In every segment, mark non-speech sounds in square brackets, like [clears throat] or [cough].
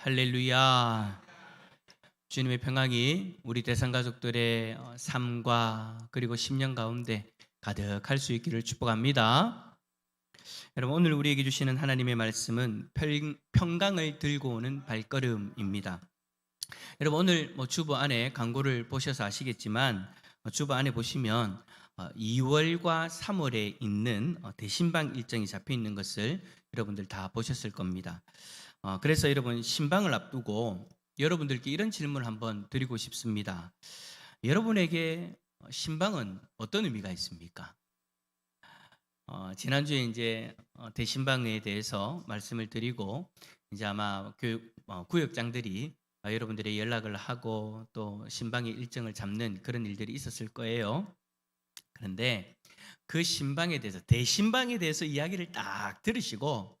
할렐루야. 주님의 평강이 우리 대상 가족들의 어, 삶과 그리고 10년 가운데 가득할 수 있기를 축복합니다. 여러분 오늘 우리에게 주시는 하나님의 말씀은 평- 평강을 들고 오는 발걸음입니다. 여러분 오늘 뭐 주보 안에 광고를 보셔서 아시겠지만 어, 주보 안에 보시면 어, 2월과 3월에 있는 어, 대신방 일정이 잡혀 있는 것을 여러분들 다 보셨을 겁니다. 어, 그래서 여러분 신방을 앞두고 여러분들께 이런 질문을 한번 드리고 싶습니다. 여러분에게 신방은 어떤 의미가 있습니까? 어, 지난주에 이제 어, 대신방에 대해서 말씀을 드리고 이제 아마 교육 어, 구역장들이 어, 여러분들의 연락을 하고 또 신방의 일정을 잡는 그런 일들이 있었을 거예요. 그런데 그 신방에 대해서 대신방에 대해서 이야기를 딱 들으시고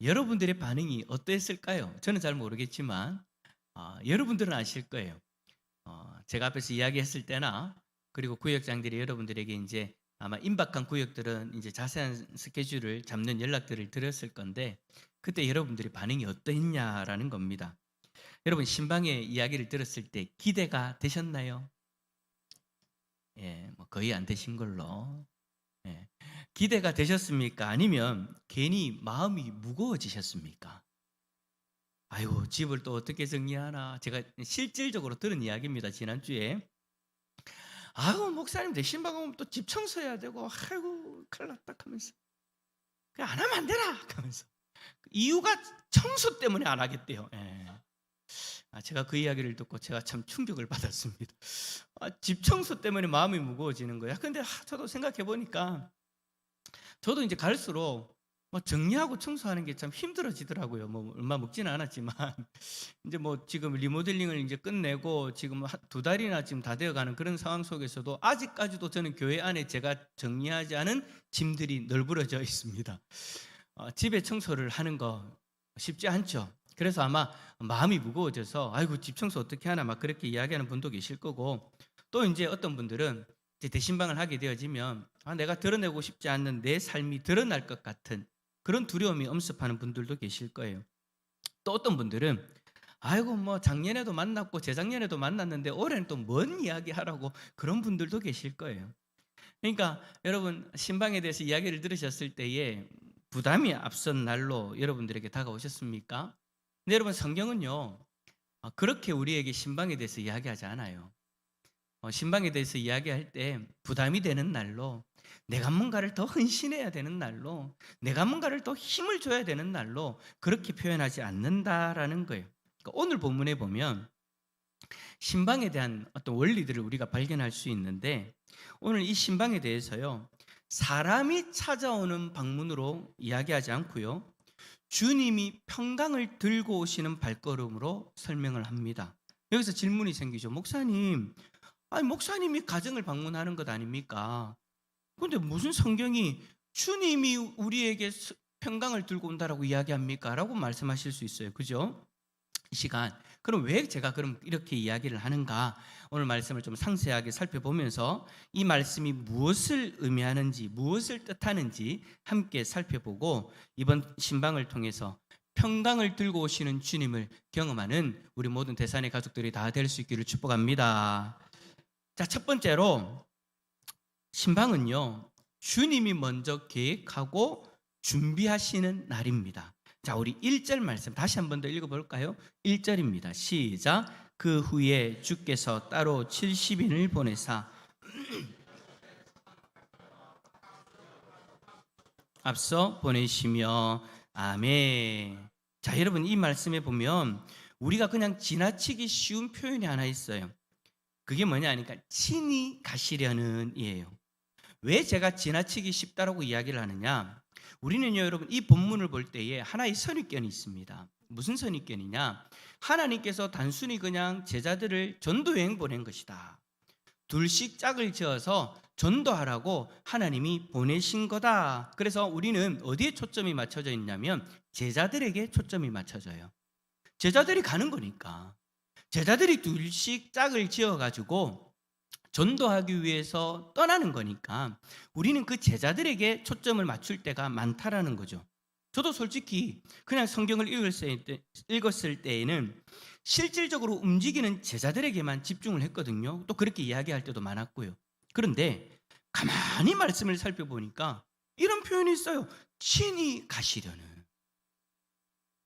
여러분들의 반응이 어땠을까요? 저는 잘 모르겠지만 어, 여러분들은 아실 거예요. 어, 제가 앞에서 이야기했을 때나 그리고 구역장들이 여러분들에게 이제 아마 임박한 구역들은 이제 자세한 스케줄을 잡는 연락들을 드렸을 건데 그때 여러분들의 반응이 어떠했냐라는 겁니다. 여러분 신방의 이야기를 들었을 때 기대가 되셨나요? 예, 뭐 거의 안 되신 걸로. 예. 기대가 되셨습니까? 아니면 괜히 마음이 무거워지셨습니까? 아이고 집을 또 어떻게 정리하나 제가 실질적으로 들은 이야기입니다 지난주에 아이고 목사님 대신 방하면 또 집 청소해야 되고 아이고 큰일 났다 하면서 그냥 안 하면 안 되나 하면서 이유가 청소 때문에 안 하겠대요 예. 아, 제가 그 이야기를 듣고 제가 참 충격을 [laughs] 받았습니다 아, 집 청소 때문에 마음이 무거워지는 거야 근데 아, 저도 생각해 보니까 저도 이제 갈수록 뭐 정리하고 청소하는 게 참 힘들어지더라고요. 뭐 얼마 먹지는 않았지만 [laughs] 이제 뭐 지금 리모델링을 이제 끝내고 지금 한- 두 달이나 지금 다 되어가는 그런 상황 속에서도 아직까지도 저는 교회 안에 제가 정리하지 않은 짐들이 널브러져 있습니다. 어, 집에 청소를 하는 거 쉽지 않죠. 그래서 아마 마음이 무거워져서 아이고 집 청소 어떻게 하나 막 그렇게 이야기하는 분도 계실 거고 또 이제 어떤 분들은 이제 대신방을 하게 되어지면 아, 내가 드러내고 싶지 않는 내 삶이 드러날 것 같은 그런 두려움이 엄습하는 분들도 계실 거예요. 또 어떤 분들은 아이고 뭐 작년에도 만났고 재작년에도 만났는데 올해는 또 뭔 이야기 하라고 그런 분들도 계실 거예요. 그러니까 여러분 신방에 대해서 이야기를 들으셨을 때에 부담이 앞선 날로 여러분들에게 다가오셨습니까? 근데 여러분 성경은요 아, 그렇게 우리에게 신방에 대해서 이야기하지 않아요. 어, 신방에 대해서 이야기할 때 부담이 되는 날로 내가 뭔가를 더 헌신해야 되는 날로 내가 뭔가를 더 힘을 줘야 되는 날로 그렇게 표현하지 않는다라는 거예요. 그러니까 오늘 본문에 보면 신방에 대한 어떤 원리들을 우리가 발견할 수 있는데 오늘 이 신방에 대해서요. 사람이 찾아오는 방문으로 이야기하지 않고요. 주님이 평강을 들고 오시는 발걸음으로 설명을 합니다. 여기서 질문이 생기죠. 목사님, 아니 목사님이 가정을 방문하는 것 아닙니까? 근데 무슨 성경이 주님이 우리에게 스- 평강을 들고 온다라고 이야기합니까? 라고 말씀하실 수 있어요. 그죠? 이 시간. 그럼 왜 제가 그럼 이렇게 이야기를 하는가? 오늘 말씀을 좀 상세하게 살펴보면서 이 말씀이 무엇을 의미하는지, 무엇을 뜻하는지 함께 살펴보고 이번 신방을 통해서 평강을 들고 오시는 주님을 경험하는 우리 모든 대산의 가족들이 다 될 수 있기를 축복합니다. 자, 첫 번째로 신방은요, 주님이 먼저 계획하고 준비하시는 날입니다. 자, 우리 1절 말씀 다시 한 번 더 읽어 볼까요? 1절입니다. 시작. 그 후에 주께서 따로 70인을 보내사 [clears throat] 앞서 보내시며 아멘. 자, 여러분 이 말씀에 보면 우리가 그냥 지나치기 쉬운 표현이 하나 있어요. 그게 뭐냐 하니까 친히 가시려는 이에요. 왜 제가 지나치기 쉽다라고 이야기를 하느냐? 우리는요, 여러분, 이 본문을 볼 때에 하나의 선입견이 있습니다. 무슨 선입견이냐? 하나님께서 단순히 그냥 제자들을 전도 여행 보낸 것이다. 둘씩 짝을 지어서 전도하라고 하나님이 보내신 거다. 그래서 우리는 어디에 초점이 맞춰져 있냐면 제자들에게 초점이 맞춰져요. 제자들이 가는 거니까. 제자들이 둘씩 짝을 지어 가지고 전도하기 위해서 떠나는 거니까 우리는 그 제자들에게 초점을 맞출 때가 많다라는 거죠. 저도 솔직히 그냥 성경을 읽었을, 때, 때에는 실질적으로 움직이는 제자들에게만 집중을 했거든요. 또 그렇게 이야기할 때도 많았고요. 그런데 가만히 말씀을 살펴보니까 이런 표현이 있어요. 친히 가시려는.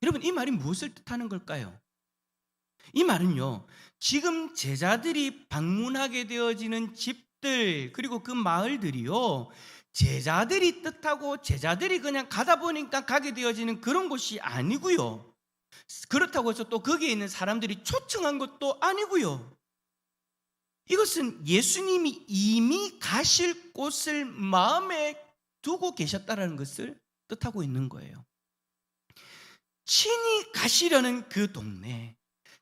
여러분, 이 말이 무엇을 뜻하는 걸까요? 이 말은요, 지금 제자들이 방문하게 되어지는 집들, 그리고 그 마을들이요, 제자들이 뜻하고 제자들이 그냥 가다 보니까 가게 되어지는 그런 곳이 아니고요. 그렇다고 해서 또 거기에 있는 사람들이 초청한 것도 아니고요. 이것은 예수님이 이미 가실 곳을 마음에 두고 계셨다라는 것을 뜻하고 있는 거예요. 친히 가시려는 그 동네,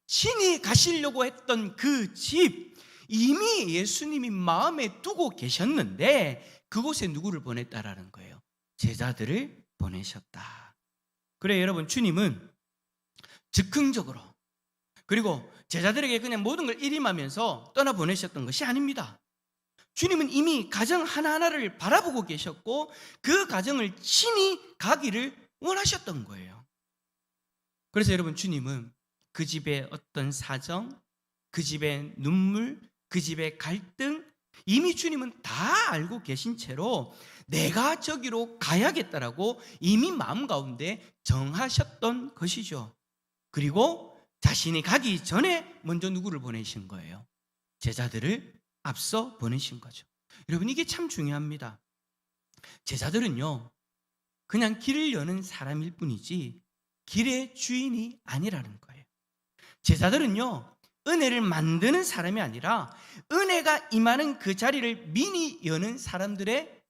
친히 가시려고 했던 그 집, 이미 예수님이 마음에 두고 계셨는데 그곳에 누구를 보냈다라는 거예요. 제자들을 보내셨다. 그래 여러분 주님은 즉흥적으로 그리고 제자들에게 그냥 모든 걸 일임하면서 떠나 보내셨던 것이 아닙니다. 주님은 이미 가정 하나하나를 바라보고 계셨고 그 가정을 친히 가기를 원하셨던 거예요. 그래서 여러분 주님은 그 집의 어떤 사정, 그 집의 눈물, 그 집의 갈등 이미 주님은 다 알고 계신 채로 내가 저기로 가야겠다라고 이미 마음 가운데 정하셨던 것이죠. 그리고 자신이 가기 전에 먼저 누구를 보내신 거예요? 제자들을 앞서 보내신 거죠. 여러분 이게 참 중요합니다. 제자들은요. 그냥 길을 여는 사람일 뿐이지 길의 주인이 아니라는 거예요. 제자들은요. 은혜를 만드는 사람이 아니라 은혜가 임하는 그 자리를 미리 여는 사람들의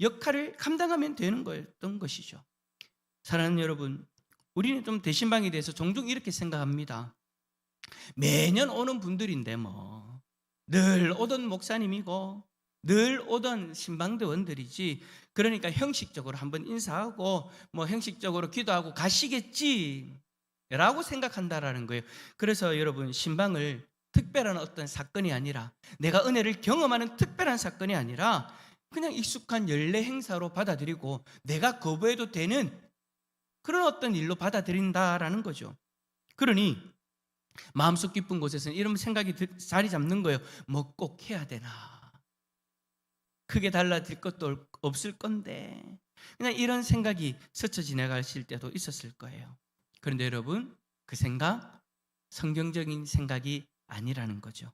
역할을 감당하면 되는 거였던 것이죠. 사랑하는 여러분, 우리는 좀 대신방에 대해서 종종 이렇게 생각합니다. 매년 오는 분들인데 뭐 늘 오던 목사님이고 늘 오던 신방대원들이지 그러니까 형식적으로 한번 인사하고 뭐 형식적으로 기도하고 가시겠지 라고 생각한다라는 거예요. 그래서 여러분 신방을 특별한 어떤 사건이 아니라 내가 은혜를 경험하는 특별한 사건이 아니라 그냥 익숙한 연례 행사로 받아들이고 내가 거부해도 되는 그런 어떤 일로 받아들인다라는 거죠. 그러니 마음속 깊은 곳에서는 이런 생각이 자리 잡는 거예요. 뭐 꼭 해야 되나? 크게 달라질 것도 없을 건데 그냥 이런 생각이 스쳐 지나가실 때도 있었을 거예요. 그런데 여러분 그 생각 성경적인 생각이 아니라는 거죠.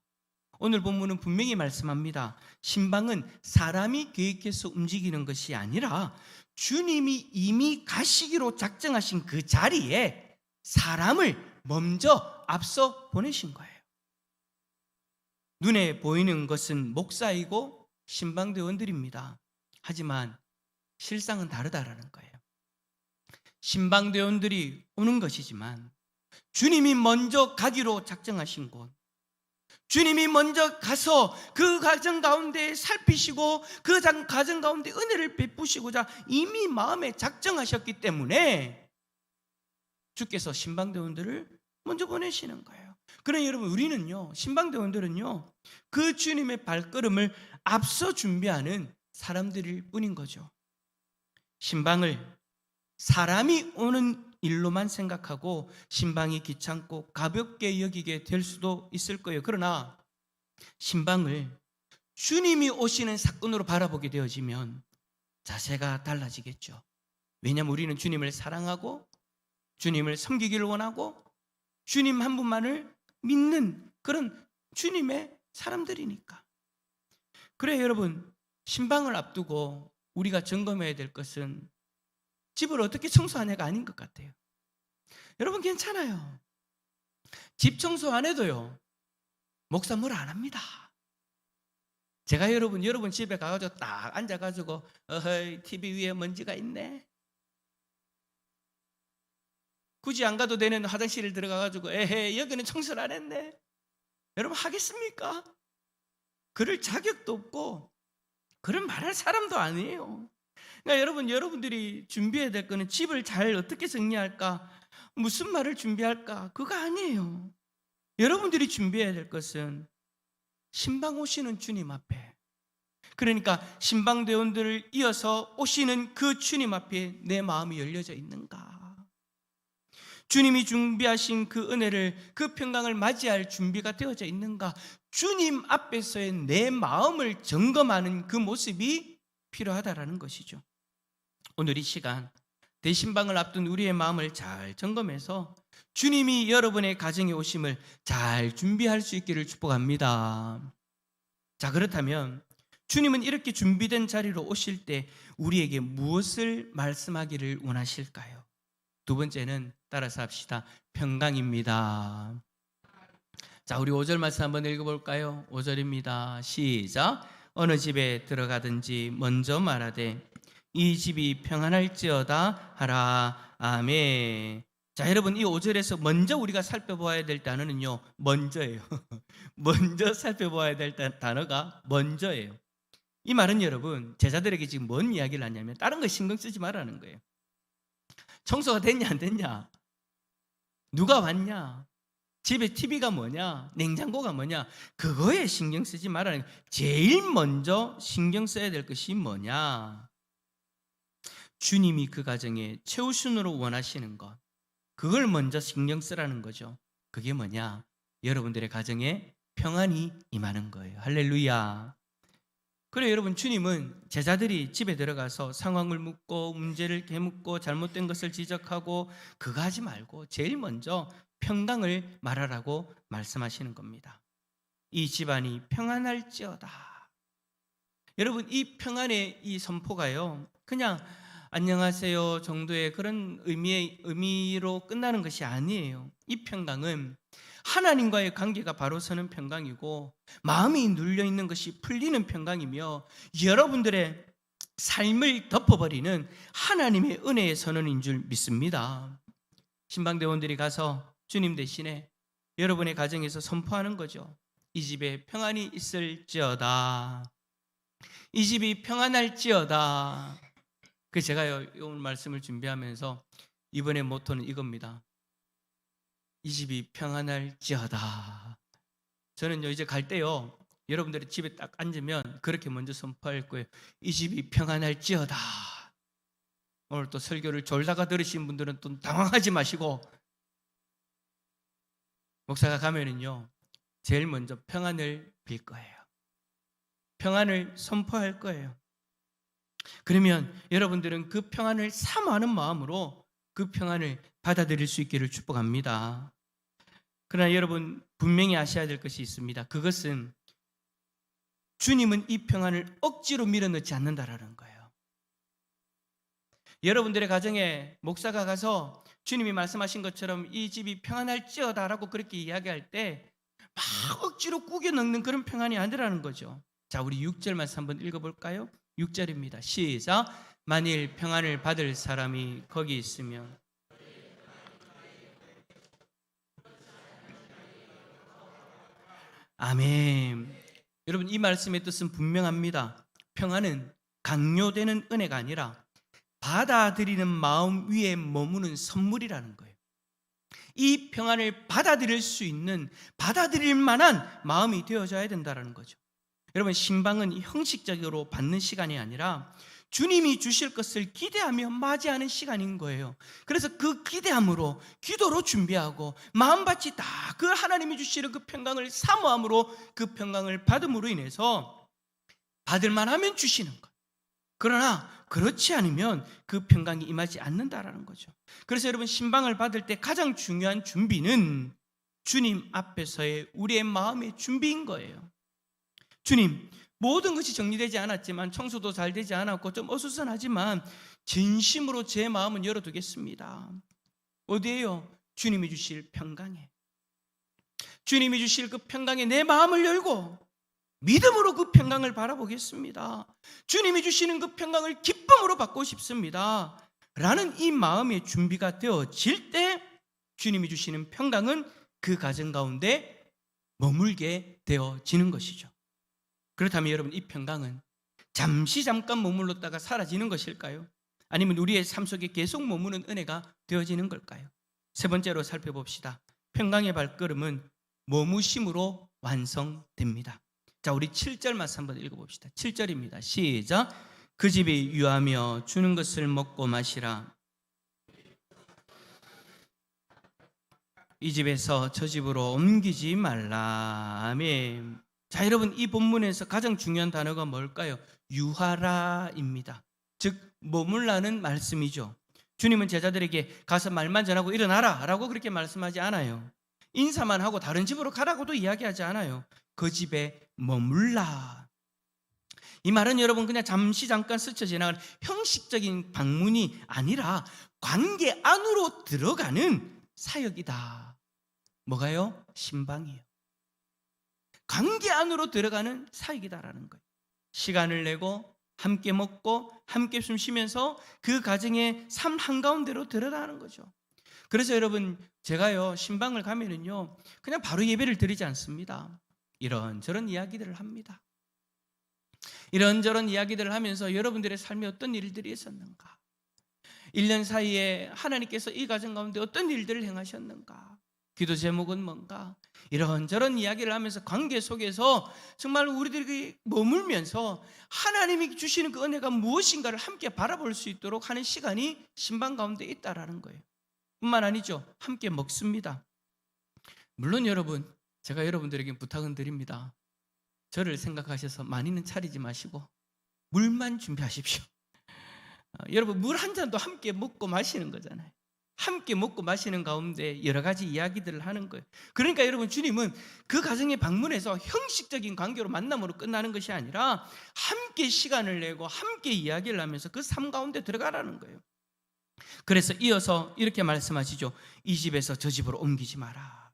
오늘 본문은 분명히 말씀합니다. 신방은 사람이 계획해서 움직이는 것이 아니라 주님이 이미 가시기로 작정하신 그 자리에 사람을 먼저 앞서 보내신 거예요. 눈에 보이는 것은 목사이고 신방대원들입니다. 하지만 실상은 다르다라는 거예요. 신방대원들이 오는 것이지만 주님이 먼저 가기로 작정하신 곳, 주님이 먼저 가서 그 가정 가운데 살피시고 그 가정 가운데 은혜를 베푸시고자 이미 마음에 작정하셨기 때문에 주께서 신방대원들을 먼저 보내시는 거예요. 그러니 여러분 우리는요 신방대원들은요 그 주님의 발걸음을 앞서 준비하는 사람들일 뿐인 거죠. 신방을 사람이 오는 일로만 생각하고 신방이 귀찮고 가볍게 여기게 될 수도 있을 거예요. 그러나 신방을 주님이 오시는 사건으로 바라보게 되어지면 자세가 달라지겠죠. 왜냐하면 우리는 주님을 사랑하고 주님을 섬기기를 원하고 주님 한 분만을 믿는 그런 주님의 사람들이니까. 그래 여러분 신방을 앞두고 우리가 점검해야 될 것은 집을 어떻게 청소하냐가 아닌 것 같아요. 여러분 괜찮아요. 집 청소 안 해도요. 목사 뭘 안 합니다. 제가 여러분 여러분 집에 가가지고 딱 앉아가지고 어허이 TV 위에 먼지가 있네. 굳이 안 가도 되는 화장실을 들어가가지고 에헤 여기는 청소를 안 했네. 여러분 하겠습니까? 그럴 자격도 없고 그런 말할 사람도 아니에요. 그러니까 여러분 여러분들이 준비해야 될 거는 집을 잘 어떻게 정리할까? 무슨 말을 준비할까? 그거 아니에요. 여러분들이 준비해야 될 것은 신방 오시는 주님 앞에 그러니까 신방 대원들을 이어서 오시는 그 주님 앞에 내 마음이 열려져 있는가? 주님이 준비하신 그 은혜를 그 평강을 맞이할 준비가 되어져 있는가? 주님 앞에서의 내 마음을 점검하는 그 모습이 필요하다라는 것이죠. 오늘 이 시간 대신방을 앞둔 우리의 마음을 잘 점검해서 주님이 여러분의 가정에 오심을 잘 준비할 수 있기를 축복합니다. 자, 그렇다면 주님은 이렇게 준비된 자리로 오실 때 우리에게 무엇을 말씀하기를 원하실까요? 두 번째는 따라서 합시다. 평강입니다. 자, 우리 5절 말씀 한번 읽어볼까요? 5절입니다. 시작. 어느 집에 들어가든지 먼저 말하되 이 집이 평안할지어다 하라. 아멘. 자, 여러분 이 5절에서 먼저 우리가 살펴보아야 될 단어는요. 먼저예요. [laughs] 먼저 살펴보아야 될 단- 단어가 먼저예요. 이 말은 여러분 제자들에게 지금 뭔 이야기를 하냐면 다른 거 신경 쓰지 말라는 거예요. 청소가 됐냐 안 됐냐? 누가 왔냐? 집에 TV가 뭐냐? 냉장고가 뭐냐? 그거에 신경 쓰지 말라는 거예요. 제일 먼저 신경 써야 될 것이 뭐냐? 주님이 그 가정에 최우선으로 원하시는 것. 그걸 먼저 신경 쓰라는 거죠. 그게 뭐냐? 여러분들의 가정에 평안이 임하는 거예요. 할렐루야. 그래 여러분 주님은 제자들이 집에 들어가서 상황을 묻고 문제를 개묻고 잘못된 것을 지적하고 그거 하지 말고 제일 먼저 평강을 말하라고 말씀하시는 겁니다. 이 집안이 평안할지어다. 여러분 이 평안의 이 선포가요. 그냥 안녕하세요 정도의 그런 의미의 의미로 끝나는 것이 아니에요. 이 평강은 하나님과의 관계가 바로 서는 평강이고 마음이 눌려 있는 것이 풀리는 평강이며 여러분들의 삶을 덮어버리는 하나님의 은혜의 선언인 줄 믿습니다. 신방대원들이 가서 주님 대신에 여러분의 가정에서 선포하는 거죠. 이 집에 평안이 있을지어다. 이 집이 평안할지어다. 그 제가요 오늘 말씀을 준비하면서 이번에 모토는 이겁니다. 이 집이 평안할지어다. 저는요 이제 갈 때요 여러분들이 집에 딱 앉으면 그렇게 먼저 선포할 거예요. 이 집이 평안할지어다. 오늘 또 설교를 졸다가 들으신 분들은 또 당황하지 마시고 목사가 가면은요 제일 먼저 평안을 빌 거예요. 평안을 선포할 거예요. 그러면 여러분들은 그 평안을 사모하는 마음으로 그 평안을 받아들일 수 있기를 축복합니다. 그러나 여러분 분명히 아셔야 될 것이 있습니다. 그것은 주님은 이 평안을 억지로 밀어넣지 않는다라는 거예요. 여러분들의 가정에 목사가 가서 주님이 말씀하신 것처럼 이 집이 평안할지어다라고 그렇게 이야기할 때 막 억지로 꾸겨 넣는 그런 평안이 아니라는 거죠. 자, 우리 6절 말씀 한번 읽어볼까요? 6절입니다. 시작. 만일 평안을 받을 사람이 거기 있으면 아멘. 여러분 이 말씀의 뜻은 분명합니다. 평안은 강요되는 은혜가 아니라 받아들이는 마음 위에 머무는 선물이라는 거예요. 이 평안을 받아들일 수 있는 받아들일 만한 마음이 되어져야 된다는 거죠. 여러분 신방은 형식적으로 받는 시간이 아니라 주님이 주실 것을 기대하며 맞이하는 시간인 거예요. 그래서 그 기대함으로 기도로 준비하고 마음밭이 다 그 하나님이 주시는 그 평강을 사모함으로 그 평강을 받음으로 인해서 받을 만 하면 주시는 것. 그러나 그렇지 않으면 그 평강이 임하지 않는다라는 거죠. 그래서 여러분 신방을 받을 때 가장 중요한 준비는 주님 앞에서의 우리의 마음의 준비인 거예요. 주님, 모든 것이 정리되지 않았지만 청소도 잘 되지 않았고 좀 어수선하지만 진심으로 제 마음은 열어두겠습니다. 어디에요? 주님이 주실 평강에. 주님이 주실 그 평강에 내 마음을 열고 믿음으로 그 평강을 바라보겠습니다. 주님이 주시는 그 평강을 기쁨으로 받고 싶습니다. 라는 이 마음의 준비가 되어질 때 주님이 주시는 평강은 그 가정 가운데 머물게 되어지는 것이죠. 그렇다면 여러분 이 평강은 잠시 잠깐 머물렀다가 사라지는 것일까요? 아니면 우리의 삶 속에 계속 머무는 은혜가 되어지는 걸까요? 세 번째로 살펴봅시다. 평강의 발걸음은 머무심으로 완성됩니다. 자, 우리 7절 말씀 한번 읽어봅시다. 7절입니다. 시작. 그 집이 유하며 주는 것을 먹고 마시라. 이 집에서 저 집으로 옮기지 말라. 아멘. 자, 여러분 이 본문에서 가장 중요한 단어가 뭘까요? 유하라입니다. 즉 머물라는 말씀이죠. 주님은 제자들에게 가서 말만 전하고 일어나라 라고 그렇게 말씀하지 않아요. 인사만 하고 다른 집으로 가라고도 이야기하지 않아요. 그 집에 머물라. 이 말은 여러분 그냥 잠시 잠깐 스쳐 지나가는 형식적인 방문이 아니라 관계 안으로 들어가는 사역이다. 뭐가요? 신방이에요. 관계 안으로 들어가는 사역이다라는 거예요. 시간을 내고 함께 먹고 함께 숨 쉬면서 그 가정의 삶 한가운데로 들어가는 거죠. 그래서 여러분 제가요 신방을 가면은요 그냥 바로 예배를 드리지 않습니다. 이런저런 이야기들을 합니다. 이런저런 이야기들을 하면서 여러분들의 삶에 어떤 일들이 있었는가? 1년 사이에 하나님께서 이 가정 가운데 어떤 일들을 행하셨는가? 기도 제목은 뭔가? 이런저런 이야기를 하면서 관계 속에서 정말 우리들이 머물면서 하나님이 주시는 그 은혜가 무엇인가를 함께 바라볼 수 있도록 하는 시간이 신방 가운데 있다라는 거예요. 뿐만 아니죠. 함께 먹습니다. 물론 여러분, 제가 여러분들에게 부탁은 드립니다. 저를 생각하셔서 많이는 차리지 마시고 물만 준비하십시오. 어, [laughs] 여러분 물 한 잔도 함께 먹고 마시는 거잖아요. 함께 먹고 마시는 가운데 여러 가지 이야기들을 하는 거예요. 그러니까 여러분 주님은 그 가정의 방문에서 형식적인 관계로 만남으로 끝나는 것이 아니라 함께 시간을 내고 함께 이야기를 하면서 그 삶 가운데 들어가라는 거예요. 그래서 이어서 이렇게 말씀하시죠. 이 집에서 저 집으로 옮기지 마라.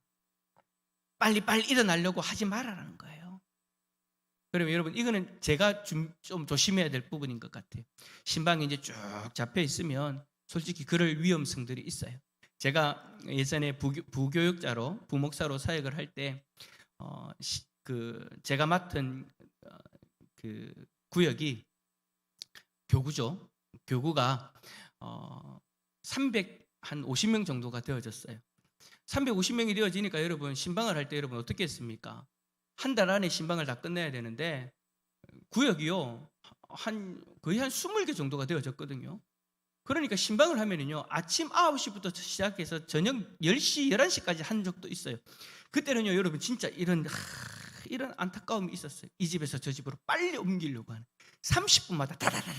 빨리 빨리 일어나려고 하지 마라라는 거예요. 그러면 여러분 이거는 제가 좀, 좀 조심해야 될 부분인 것 같아요. 신방이 이제 쭉 잡혀 있으면 솔직히 그럴 위험성들이 있어요. 제가 예전에 부교, 부교육자로 부목사로 사역을 할때 어, 시, 그 제가 맡은 어, 그 구역이 교구죠. 교구가 어, 300한 50명 정도가 되어졌어요. 350명이 되어지니까 여러분 신방을 할 때 여러분 어떻게 했습니까? 한 달 안에 신방을 다 끝내야 되는데 구역이요 한 거의 한 20개 정도가 되어졌거든요. 그러니까 신방을 하면은요 아침 9시부터 시작해서 저녁 10시 11시까지 한 적도 있어요. 그때는요 여러분 진짜 이런 하, 이런 안타까움이 있었어요. 이 집에서 저 집으로 빨리 옮기려고 하는 30분마다 다다다다다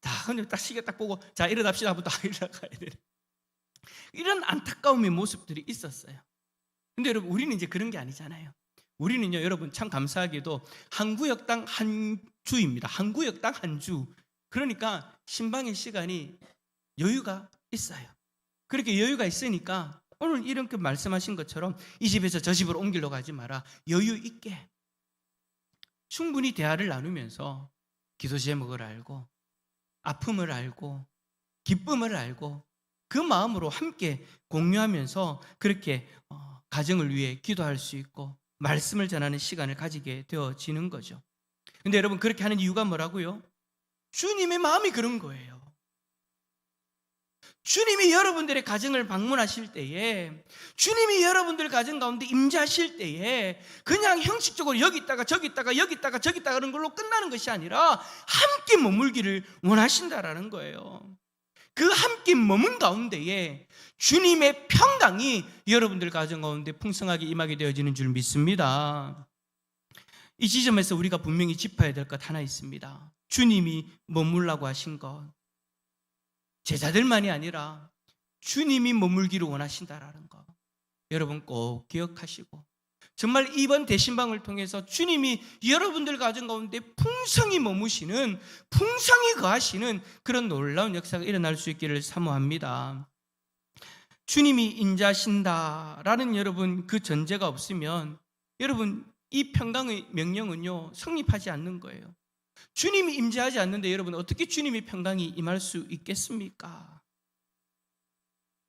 다 근데 딱 시계 딱 보고 자 일어납시다 하고 딱 일어나가야 돼. 이런 안타까움의 모습들이 있었어요. 근데 여러분 우리는 이제 그런 게 아니잖아요. 우리는요 여러분 참 감사하게도 한 구역당 한 주입니다. 한 구역당 한 주. 그러니까 신방의 시간이 여유가 있어요. 그렇게 여유가 있으니까 오늘 이렇게 말씀하신 것처럼 이 집에서 저 집으로 옮기려고 하지 마라. 여유 있게 충분히 대화를 나누면서 기도 제목을 알고 아픔을 알고 기쁨을 알고 그 마음으로 함께 공유하면서 그렇게 어, 가정을 위해 기도할 수 있고 말씀을 전하는 시간을 가지게 되어지는 거죠. 근데 여러분 그렇게 하는 이유가 뭐라고요? 주님의 마음이 그런 거예요. 주님이 여러분들의 가정을 방문하실 때에 주님이 여러분들 가정 가운데 임재하실 때에 그냥 형식적으로 여기 있다가 저기 있다가 여기 있다가 저기 있다가 그런 걸로 끝나는 것이 아니라 함께 머물기를 원하신다라는 거예요. 그 함께 머문 가운데에 주님의 평강이 여러분들 가정 가운데 풍성하게 임하게 되어지는 줄 믿습니다. 이 지점에서 우리가 분명히 짚어야 될 것 하나 있습니다. 주님이 머물라고 하신 것. 제자들만이 아니라 주님이 머물기를 원하신다라는 것. 여러분 꼭 기억하시고 정말 이번 대신방을 통해서 주님이 여러분들 가정 가운데 풍성히 머무시는 풍성히 거하시는 그런 놀라운 역사가 일어날 수 있기를 사모합니다. 주님이 인자신다라는 여러분 그 전제가 없으면 여러분 이 평강의 명령은요 성립하지 않는 거예요. 주님이 임재하지 않는데 여러분 어떻게 주님의 평강이 임할 수 있겠습니까?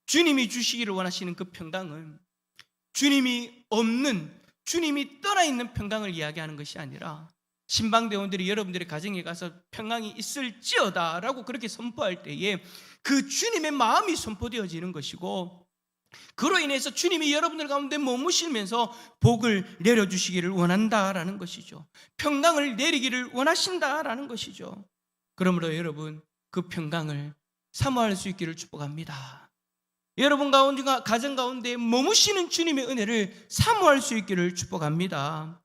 주님이 주시기를 원하시는 그 평강은 주님이 없는 주님이 떠나 있는 평강을 이야기하는 것이 아니라 신방대원들이 여러분들의 가정에 가서 평강이 있을지어다라고 그렇게 선포할 때에 그 주님의 마음이 선포되어지는 것이고 그로 인해서 주님이 여러분들 가운데 머무시면서 복을 내려주시기를 원한다라는 것이죠. 평강을 내리기를 원하신다라는 것이죠. 그러므로 여러분 그 평강을 사모할 수 있기를 축복합니다. 여러분 가운데 가정 가운데 머무시는 주님의 은혜를 사모할 수 있기를 축복합니다.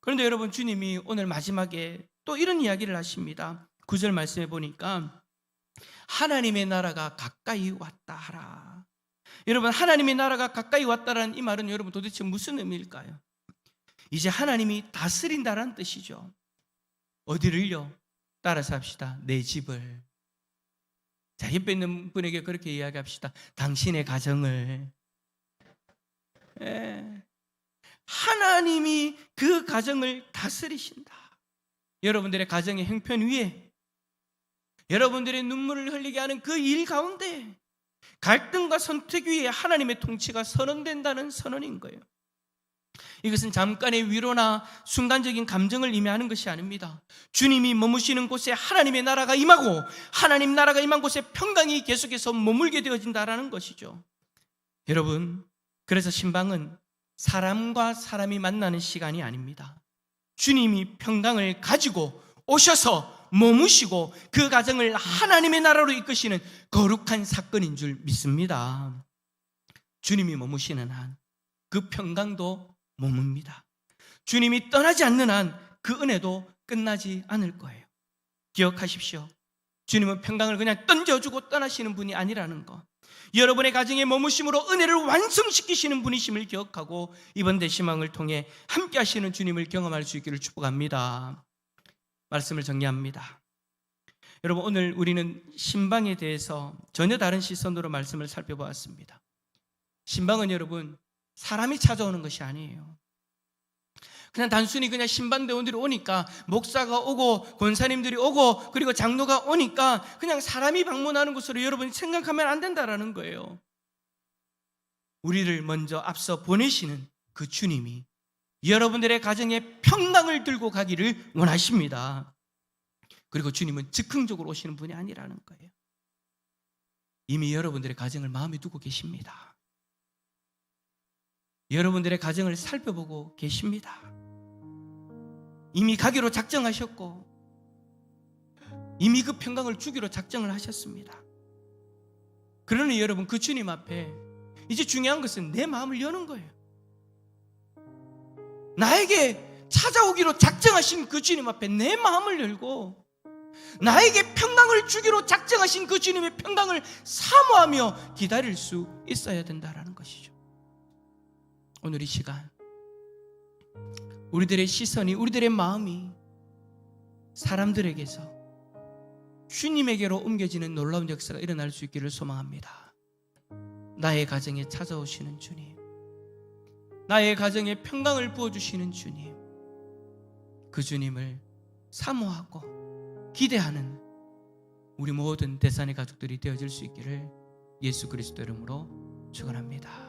그런데 여러분 주님이 오늘 마지막에 또 이런 이야기를 하십니다. 구절 말씀해 보니까 하나님의 나라가 가까이 왔다 하라. 여러분 하나님의 나라가 가까이 왔다라는 이 말은 여러분 도대체 무슨 의미일까요? 이제 하나님이 다스린다라는 뜻이죠. 어디를요? 따라서 합시다. 내 집을. 자, 옆에 있는 분에게 그렇게 이야기합시다. 당신의 가정을. 예. 하나님이 그 가정을 다스리신다. 여러분들의 가정의 형편 위에 여러분들의 눈물을 흘리게 하는 그 일 가운데 갈등과 선택 위에 하나님의 통치가 선언된다는 선언인 거예요. 이것은 잠깐의 위로나 순간적인 감정을 의미하는 것이 아닙니다. 주님이 머무시는 곳에 하나님의 나라가 임하고 하나님 나라가 임한 곳에 평강이 계속해서 머물게 되어진다라는 것이죠. 여러분, 그래서 신방은 사람과 사람이 만나는 시간이 아닙니다. 주님이 평강을 가지고 오셔서 머무시고 그 가정을 하나님의 나라로 이끄시는 거룩한 사건인 줄 믿습니다. 주님이 머무시는 한 그 평강도 머뭅니다. 주님이 떠나지 않는 한 그 은혜도 끝나지 않을 거예요. 기억하십시오. 주님은 평강을 그냥 던져주고 떠나시는 분이 아니라는 것. 여러분의 가정에 머무심으로 은혜를 완성시키시는 분이심을 기억하고 이번 대시망을 통해 함께 하시는 주님을 경험할 수 있기를 축복합니다. 말씀을 정리합니다. 여러분 오늘 우리는 신방에 대해서 전혀 다른 시선으로 말씀을 살펴보았습니다. 신방은 여러분 사람이 찾아오는 것이 아니에요. 그냥 단순히 그냥 신반대원들이 오니까 목사가 오고 권사님들이 오고 그리고 장로가 오니까 그냥 사람이 방문하는 것으로 여러분이 생각하면 안 된다라는 거예요. 우리를 먼저 앞서 보내시는 그 주님이 여러분들의 가정에 평강을 들고 가기를 원하십니다. 그리고 주님은 즉흥적으로 오시는 분이 아니라는 거예요. 이미 여러분들의 가정을 마음에 두고 계십니다. 여러분들의 가정을 살펴보고 계십니다. 이미 가기로 작정하셨고, 이미 그 평강을 주기로 작정을 하셨습니다. 그러니 여러분, 그 주님 앞에 이제 중요한 것은 내 마음을 여는 거예요. 나에게 찾아오기로 작정하신 그 주님 앞에 내 마음을 열고, 나에게 평강을 주기로 작정하신 그 주님의 평강을 사모하며 기다릴 수 있어야 된다라는 것이죠. 오늘 이 시간 우리들의 시선이 우리들의 마음이 사람들에게서 주님에게로 옮겨지는 놀라운 역사가 일어날 수 있기를 소망합니다. 나의 가정에 찾아오시는 주님, 나의 가정에 평강을 부어주시는 주님, 그 주님을 사모하고 기대하는 우리 모든 대산의 가족들이 되어질 수 있기를 예수 그리스도 이름으로 축원합니다.